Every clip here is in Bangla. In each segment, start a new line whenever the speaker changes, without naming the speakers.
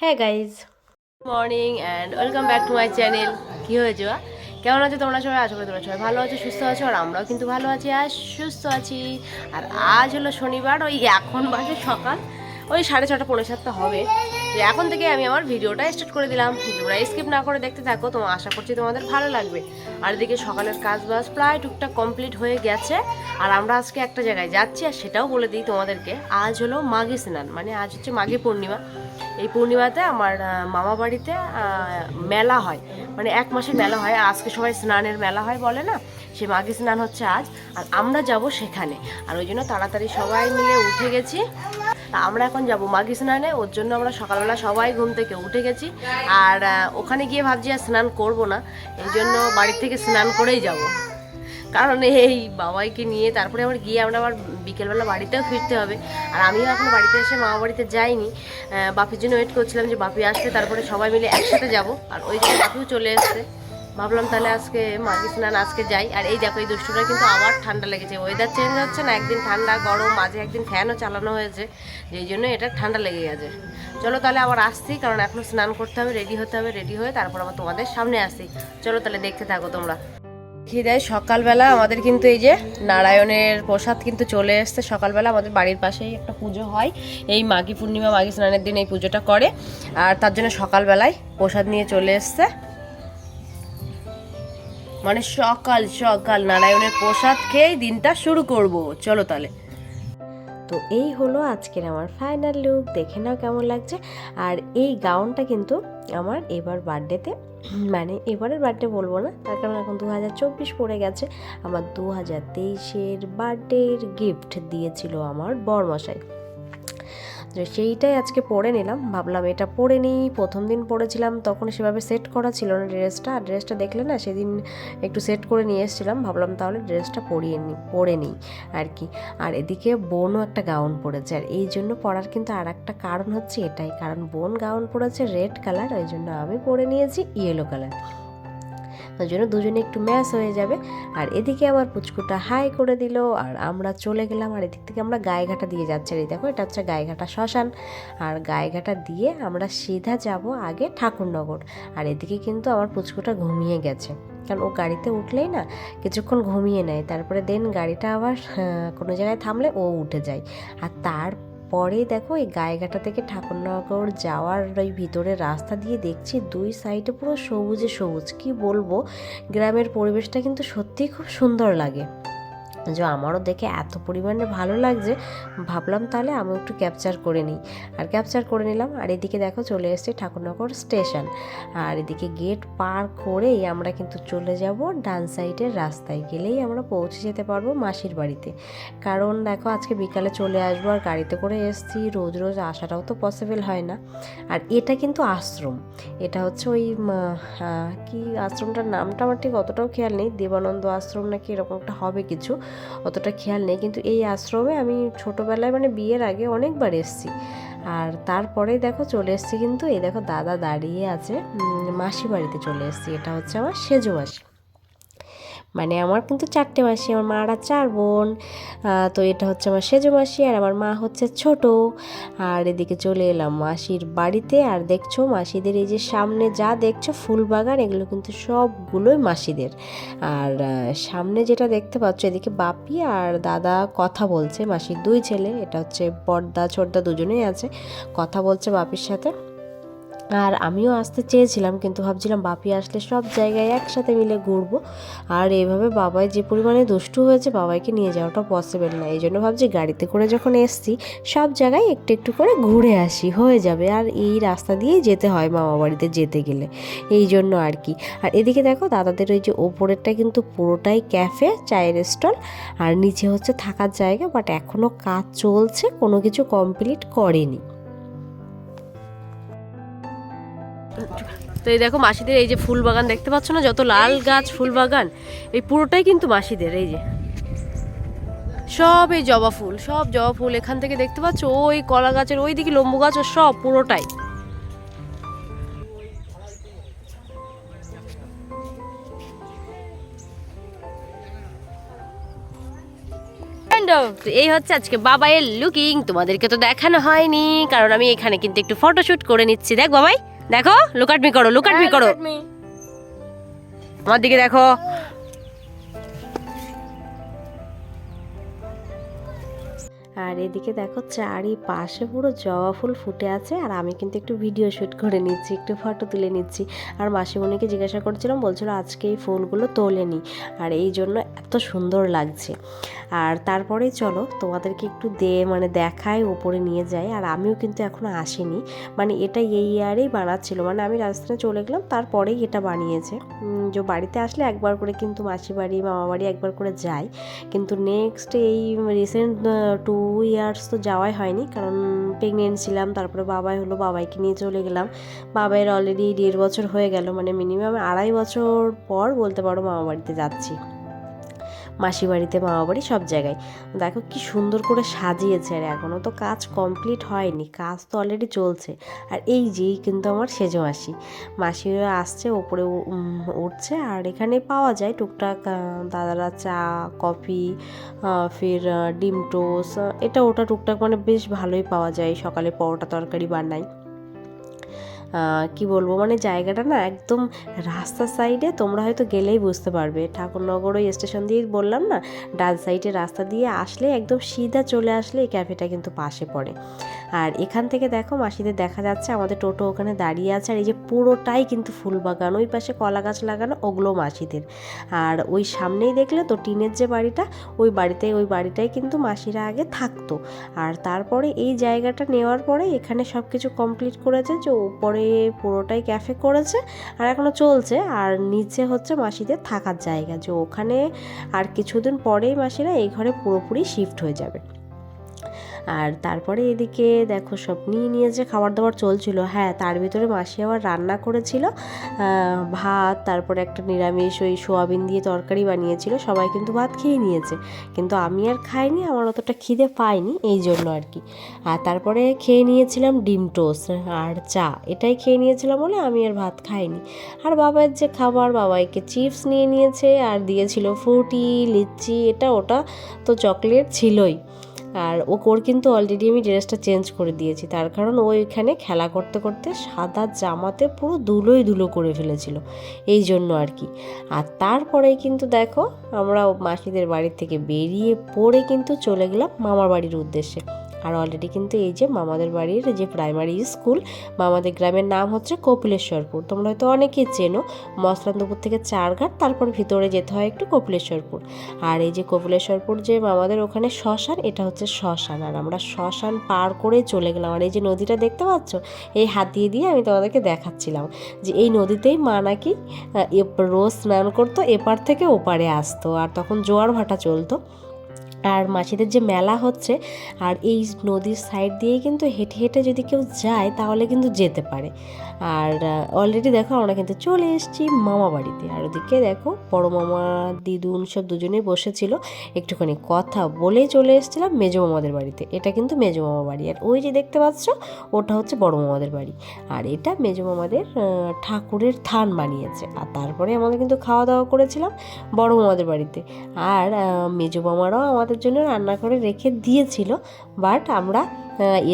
হ্যাঁ guys morning and welcome back to my channel কী হয়েছে কেমন আছো তোমরা সবাই? করি তোমরা সবাই ভালো আছো, সুস্থ আছো, আর আমরাও কিন্তু ভালো আছি, আর সুস্থ আছি। আর আজ হলো শনিবার, ওই এখন বাজে সকাল। ওই সাড়ে ছটা, পৌনে সাতটা হবে। এখন থেকে আমি আমার ভিডিওটা স্টার্ট করে দিলাম। তোমরা স্কিপ না করে দেখতে থাকো তোমার আশা করছি তোমাদের ভালো লাগবে। আর এদিকে সকালের কাজ বাজ প্রায় টুকটাক কমপ্লিট হয়ে গেছে। আর আমরা আজকে একটা জায়গায় যাচ্ছি, আর সেটাও বলে দিই তোমাদেরকে। আজ হলো মাঘী স্নান মানে আজ হচ্ছে মাঘী পূর্ণিমা। এই পূর্ণিমাতে আমার মামা বাড়িতে মেলা হয়। মানে এক মাসের মেলা হয়। আজকে সবাই স্নানের মেলা হয় বলে না? সে মাঘী স্নান হচ্ছে আজ। আর আমরা যাব সেখানে। আর ওই জন্য তাড়াতাড়ি সবাই মিলে উঠে গেছি। আমরা এখন যাব মাঘী স্নানে। ওর জন্য আমরা সকালবেলা সবাই ঘুম থেকে উঠে গেছি। আর ওখানে গিয়ে ভাবছি আর স্নান করব না। এই জন্য বাড়ির থেকে স্নান করেই যাব। কারণ এই বাবাইকে নিয়ে তারপরে আবার গিয়ে আমরা আবার বিকেলবেলা বাড়িতেও ফিরতে হবে। আর আমিও এখন বাড়িতে এসে মামা বাড়িতে যাইনি। বাপির জন্য ওয়েট করছিলাম যে বাপি আসলে তারপরে সবাই মিলে একসাথে যাব। আর ওই জন্য বাপিও চলে এসছে। ভাবলাম তাহলে আজকে মাঘী স্নান, আজকে যাই। আর এই দেখো, এই দুষ্টুটা কিন্তু আবার ঠান্ডা লেগেছে। ওয়েদার চেঞ্জ হচ্ছে না, একদিন ঠান্ডা, গরম, মাঝে একদিন ফ্যানও চালানো হয়েছে। যেই জন্য এটা ঠান্ডা লেগে গেছে। চলো তাহলে আবার আসছি, কারণ এখনও স্নান করতে হবে রেডি হতে হবে রেডি হয়ে তারপর আবার তোমাদের সামনে আসি। চলো তাহলে দেখতে থাকো তোমরা। দেখিয়ে দেয় সকালবেলা। আমাদের কিন্তু এই যে নারায়ণের প্রসাদ কিন্তু চলে এসছে সকালবেলা। আমাদের বাড়ির পাশেই একটা পুজো হয়। এই মাঘী পূর্ণিমা, মাঘী স্নানের দিন এই পুজোটা করে। আর তার জন্য সকালবেলায় প্রসাদ নিয়ে চলে এসছে। মানে সকাল সকাল নারায়ণের প্রসাদ খেয়েই দিনটা শুরু করব। চলো তাহলে। তো এই হলো আজকের আমার ফাইনাল লুক দেখে নাও কেমন লাগছে। আর এই গাউনটা কিন্তু আমার এবার বার্থডেতে মানে এবারের বার্থডে বলব না, তার কারণ এখন দু হাজার চব্বিশ পড়ে গেছে। আমার দু হাজার তেইশের বার্থডের গিফট দিয়েছিল আমার বরমশাই। তো সেইটাই আজকে পরে নিলাম। ভাবলাম এটা পরে নিই। প্রথম দিন পরেছিলাম, তখন সেভাবে সেট করা ছিল না ড্রেসটা। আর ড্রেসটা দেখলে না, সেদিন একটু সেট করে নিয়ে এসেছিলাম। ভাবলাম তাহলে ড্রেসটা পরিয়ে নিই পরে নিই আর কি আর এদিকে বোনও একটা গাউন পরেছে। আর এই জন্য পরার কিন্তু আর একটা কারণ হচ্ছে এটাই। কারণ বোন গাউন পরেছে রেড কালার ওই জন্য আমি পরে নিয়েছি ইয়েলো কালার ওই জন্য দুজনে একটু ম্যাচ হয়ে যাবে। আর এদিকে আমার পুচকুটা হাই করে দিল, আর আমরা চলে গেলাম, আর এদিক থেকে আমরা গায়েঘাটা দিয়ে যাচ্ছি। আর এই দেখো, এটা হচ্ছে গায়েঘাটা শ্মশান। আর গায়েঘাটা দিয়ে আমরা সিধা যাব আগে ঠাকুরনগর। আর এদিকে কিন্তু আমার পুচকুটা ঘুমিয়ে গেছে। কারণ ও গাড়িতে উঠলেই না, কিছুক্ষণ ঘুমিয়ে নেয়। তারপরে দেন গাড়িটা আবার কোনো জায়গায় থামলে ও উঠে যায়। আর তার পরে দেখো এই গায়েঘাটা থেকে ঠাকুরনগর যাওয়ার ওই ভিতরে রাস্তা দিয়ে দেখছি দুই সাইডে পুরো সবুজে সবুজ। কি বলব? গ্রামের পরিবেশটা কিন্তু সত্যিই খুব সুন্দর লাগে। যে আমারও দেখে এত পরিমাণে ভালো লাগছে, ভাবলাম তাহলে আমি একটু ক্যাপচার করে নিই। আর ক্যাপচার করে নিলাম, আর এদিকে দেখো চলে এসেছি ঠাকুরনগর স্টেশন। আর এদিকে গেট পার করেই আমরা কিন্তু চলে যাব ডান সাইডের রাস্তায়। গেলেই আমরা পৌঁছে যেতে পারব মাসির বাড়িতে। কারণ দেখো আজকে বিকালে চলে আসব আর গাড়িতে করে এসছি, রোজ রোজ আসাটাও তো পসিবল হয় না। আর এটা কিন্তু আশ্রম। এটা হচ্ছে ওই কি আশ্রমটার নামটা আমার ঠিক অতটাও খেয়াল নেই, দেবানন্দ আশ্রম নাকি এরকম একটা হবে কিছু। অতটা খেয়াল নেই। কিন্তু এই আশ্রমে আমি ছোটোবেলায় মানে বিয়ের আগে অনেকবার এসেছি। আর তারপরে দেখো চলে এসেছি কিন্তু এই দেখো দাদা দাঁড়িয়ে আছে মাসি বাড়িতে চলে এসেছি। এটা হচ্ছে আমার সেজো মাসি। মানে আমার কিন্তু চারটে মাসি, আমার মারা চার বোন তো এটা হচ্ছে আমার সেজো মাসি আর আমার মা হচ্ছে ছোট। আর এদিকে চলে এলাম মাসির বাড়িতে আর দেখছ মাসিদের এই যে সামনে যা দেখছ ফুল বাগান, এগুলো কিন্তু সবগুলোই মাসিদের। আর সামনে যেটা দেখতে পাচ্ছ এদিকে বাপি আর দাদা কথা বলছে, মাসির দুই ছেলে, এটা হচ্ছে বড়দা ছোটদা দুজনেই আছে, কথা বলছে বাপির সাথে। আর আমিও আসতে চেয়েছিলাম, কিন্তু ভাবছিলাম বাপি আসলে সব জায়গায় একসাথে মিলে ঘুরবো। আর এইভাবে বাবাই যে পরিমাণে দুষ্টু হয়েছে, বাবাইকে নিয়ে যাওয়াটা পসিবল না। এই জন্য ভাবছি গাড়িতে করে যখন এসছি, সব জায়গায় একটু একটু করে ঘুরে আসি, হয়ে যাবে। আর এই রাস্তা দিয়েই যেতে হয় মামা বাড়িতে যেতে গেলে। এই জন্য আর কি। আর এদিকে দেখো, দাদাদের ওই যে ওপরেরটা কিন্তু পুরোটাই ক্যাফে চায়ের স্টল আর নিচে হচ্ছে থাকার জায়গা বাট এখনও কাজ চলছে, কোনো কিছু কমপ্লিট করেনি। তো এই দেখো মাসিদের এই যে ফুল বাগান দেখতে পাচ্ছ না? যত লাল গাছ, ফুল বাগান, এই পুরোটাই কিন্তু মাসিদের, এই যে। সব এই জবা ফুল, সব জবা ফুল এখান থেকে দেখতে পাচ্ছ? ওই কলা গাছের ওই দিকে লম্বু গাছ সব পুরোটাই। এই হচ্ছে আজকে বাবাইয়ের লুকিং তোমাদেরকে তো দেখানো হয়নি, কারণ আমি এখানে কিন্তু একটু ফটোশুট করে নিচ্ছি। দেখ বাবাই। দেখো লুকাট মি করো লুকাট মি করো। আমার দিকে দেখো। আর এদিকে দেখো চারিপাশে পুরো জবা ফুল ফুটে আছে, আর আমি কিন্তু একটু ভিডিও শ্যুট করে নিচ্ছি, একটু ফটো তুলে নিচ্ছি। আর মাসিমণিকে জিজ্ঞাসা করছিলাম, বলছিল আজকে এই ফুলগুলো তোলেনি, আর এই জন্য এত সুন্দর লাগছে। আর তারপরেই চলো, তোমাদেরকে একটু দে মানে দেখায় ওপরে নিয়ে যাই, আর আমিও কিন্তু এখনও আসিনি। মানে এটা এই ইয়ারেই বানাচ্ছিল মানে আমি রাজস্থানে চলে গেলাম, তারপরেই এটা বানিয়েছে। যে বাড়িতে আসলে একবার করে কিন্তু মাসি বাড়ি মামা বাড়ি একবার করে যাই কিন্তু নেক্সট এই রিসেন্ট টু ইয়ার্স তো যাওয়াই হয়নি, কারণ প্রেগনেন্ট ছিলাম, তারপরে বাবাই হলো, বাবাইকে নিয়ে চলে গেলাম। বাবাইয়ের অলরেডি দেড় বছর হয়ে গেল মানে মিনিমাম আড়াই বছর পর বলতে পারো মামা বাড়িতে যাচ্ছি। মাসি বাড়িতে মামা বাড়ি সব জায়গায়। দেখো কি সুন্দর করে সাজিয়েছে আর এখনও তো কাজ কমপ্লিট হয়নি কাজ তো অলরেডি চলছে। আর এই যেই কিন্তু আমার সেজো মাসি মাসিরা আসছে ওপরে উঠছে আর এখানে পাওয়া যায় টুকটাক দাদারা চা কফি ফির ডিম টোস এটা ওটা টুকটাক মানে বেশ ভালোই পাওয়া যায়। সকালে পরোটা তরকারি আহ, কি বলব মানে জায়গাটা না একদম রাস্তার সাইডে তোমরা হয়তো গেলেই বুঝতে পারবে। ঠাকুরনগর ওই স্টেশন দিয়ে বললাম না, ডান সাইডে রাস্তা দিয়ে আসলে একদম সিধা চলে আসলে এই ক্যাফেটা কিন্তু পাশে পড়ে। আর এখান থেকে দেখো মাসিদের দেখা যাচ্ছে, আমাদের টোটো ওখানে দাঁড়িয়ে আছে, আর এই যে পুরোটাই কিন্তু ফুল বাগান ওই পাশে কলা গাছ লাগানো ওগুলো মাসিদের। আর ওই সামনেই দেখলে তো টিনের যে বাড়িটা, ওই বাড়িতে, ওই বাড়িটাই কিন্তু মাসিরা আগে থাকতো। আর তারপরে এই জায়গাটা নেওয়ার পরে এখানে সব কিছু কমপ্লিট করেছে যে উপরে পুরোটাই ক্যাফে করেছে আর এখনও চলছে। আর নিচে হচ্ছে মাসিদের থাকার জায়গা যে ওখানে আর কিছুদিন পরেই মাসিরা এই ঘরে পুরোপুরি শিফট হয়ে যাবে। আর তারপরে এদিকে দেখো সব নিয়ে নিয়ে যে খাবার দাবার চলছিল হ্যাঁ তার ভিতরে মাসি আবার রান্না করেছিল ভাত, তারপরে একটা নিরামিষ, ওই সোয়াবিন দিয়ে তরকারি বানিয়েছিল, সবাই কিন্তু ভাত খেয়ে নিয়েছে। কিন্তু আমি আর খাইনি, আমার অতটা খিদে পাইনি, এই জন্য আর কি। আর তারপরে খেয়ে নিয়েছিলাম ডিম টোস্ট আর চা, এটাই খেয়ে নিয়েছিলাম বলে আমি আর ভাত খাইনি। আর বাবার যে খাবার, বাবাইকে চিপস নিয়ে নিয়েছে, আর দিয়েছিল ফ্রুটি লিচি, এটা ওটা তো চকলেট ছিলই। আর ও ওর কিন্তু অলরেডি আমি ড্রেসটা চেঞ্জ করে দিয়েছি। তার কারণ ও এখানে খেলা করতে করতে সাদা জামাতে পুরো ধুলোই ধুলো করে ফেলেছিল। এই জন্য আর কি। আর তারপরে কিন্তু দেখো, আমরা মাসিদের বাড়ির থেকে বেরিয়ে পড়ে কিন্তু চলে গেলাম মামার বাড়ির উদ্দেশ্যে। আর অলরেডি কিন্তু এই যে মামাদের বাড়ির যে প্রাইমারি স্কুল মামাদের গ্রামের নাম হচ্ছে কপিলেশ্বরপুর। তোমরা হয়তো অনেকেই চেনো মসলান্দপুর থেকে চারঘাট, তারপর ভিতরে যেতে হয় একটু কপিলেশ্বরপুর। আর এই যে কপিলেশ্বরপুর যে মামাদের ওখানে শ্মশান, এটা হচ্ছে শ্মশান। আর আমরা শ্মশান পার করে চলে গেলাম। আর এই যে নদীটা দেখতে পাচ্ছ? এই হাত দিয়ে দিয়ে আমি তোমাদেরকে দেখাচ্ছিলাম যে এই নদীতেই মা নাকি রোজ স্নান করতো, এপার থেকে ওপারে আসতো। আর তখন জোয়ার ভাটা চলতো। আর মাসিদের যে মেলা হচ্ছে, আর এই নদীর সাইড দিয়ে কিন্তু হেঁটে হেঁটে যদি কেউ যায়, তাহলে কিন্তু যেতে পারে। আর অলরেডি দেখো আমরা কিন্তু চলে এসেছি মামা বাড়িতে। আর ওদিকে দেখো বড় মামা দিদুন সব দুজনেই বসেছিল। একটুখানি কথা বলেই চলে এসেছিলাম মেজো মামাদের বাড়িতে। এটা কিন্তু মেজো মামা বাড়ি। আর ওই যে দেখতে পাচ্ছ, ওটা হচ্ছে বড় মামাদের বাড়ি। আর এটা মেজো মামাদের ঠাকুরের থান বানিয়েছে। আর তারপরে আমাদের কিন্তু খাওয়া দাওয়া করেছিলাম বড় মামাদের বাড়িতে। আর মেজো মামারাও আমাদের জন্য রান্না করে রেখে দিয়েছিল। বাট আমরা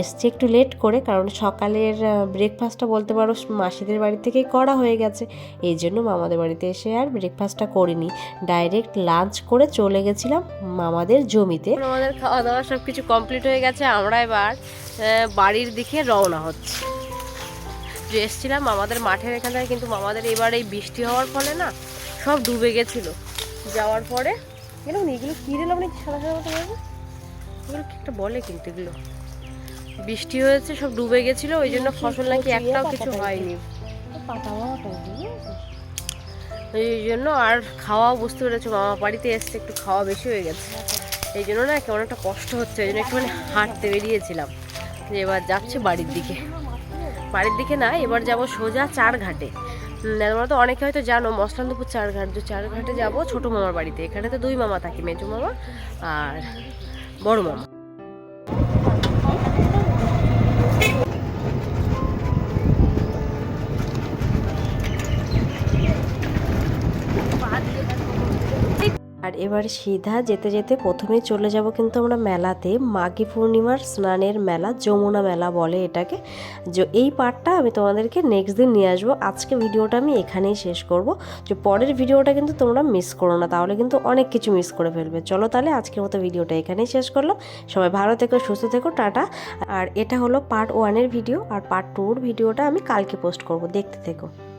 এসছি একটু লেট করে, কারণ সকালের ব্রেকফাস্টটা বলতে পারো মাসিদের বাড়ি থেকেই করা হয়ে গেছে। এই জন্য মামাদের বাড়িতে এসে আর ব্রেকফাস্টটা করিনি। ডাইরেক্ট লাঞ্চ করে চলে গেছিলাম মামাদের জমিতে। আমাদের খাওয়া দাওয়া সব কিছু কমপ্লিট হয়ে গেছে, আমরা এবার বাড়ির দিকে রওনা হচ্ছে। যে এসছিলাম আমাদের মাঠের এখানে কিন্তু মামাদের এবার এই বৃষ্টি হওয়ার ফলে না, সব ডুবে গেছিল। যাওয়ার পরে, এগুলো এগুলো কী দিলাম মানে সাদা সাদা মতো? এগুলো একটা বলে কিন্তু এগুলো। বৃষ্টি হয়েছে সব ডুবে গেছিল ওই জন্য ফসল নাকি একটাও কিছু হয়নি। এই জন্য আর খাওয়াও বুঝতে পেরেছ মামা বাড়িতে এসছে একটু খাওয়া বেশি হয়ে গেছে। এই জন্য না কেমন একটা কষ্ট হচ্ছে ওই জন্য একটুখানি হাঁটতে বেরিয়েছিলাম। যে এবার যাচ্ছে বাড়ির দিকে। বাড়ির দিকে না এবার যাব সোজা চার ঘাটে উম, তোমরা তো অনেকে হয়তো জানো মসলান্দপুর চার ঘাট যে চার ঘাটে যাব ছোটো মামার বাড়িতে। এখানে তো দুই মামা থাকে মেজো মামা আর বড় মামা। আর এবার সিধা যেতে যেতে প্রথমে চলে যাব কিন্তু আমরা মেলাতে। মাঘী পূর্ণিমার স্নানের মেলা, যমুনা মেলা বলে এটাকে। যে, এই পার্টটা আমি তোমাদেরকে নেক্সট দিন নিয়ে আসব। আজকে ভিডিওটা আমি এখানেই শেষ করব। যে, পরের ভিডিওটা কিন্তু তোমরা মিস করো না, তাহলে কিন্তু অনেক কিছু মিস করে ফেলবে। চলো তাহলে আজকের মতো ভিডিওটা এখানেই শেষ করলাম। সবাই ভালো থেকো, সুস্থ থেকো, টাটা। আর এটা হলো পার্ট ওয়ানের ভিডিও আর পার্ট টুর ভিডিওটা আমি কালকে পোস্ট করব। দেখতে থেকো।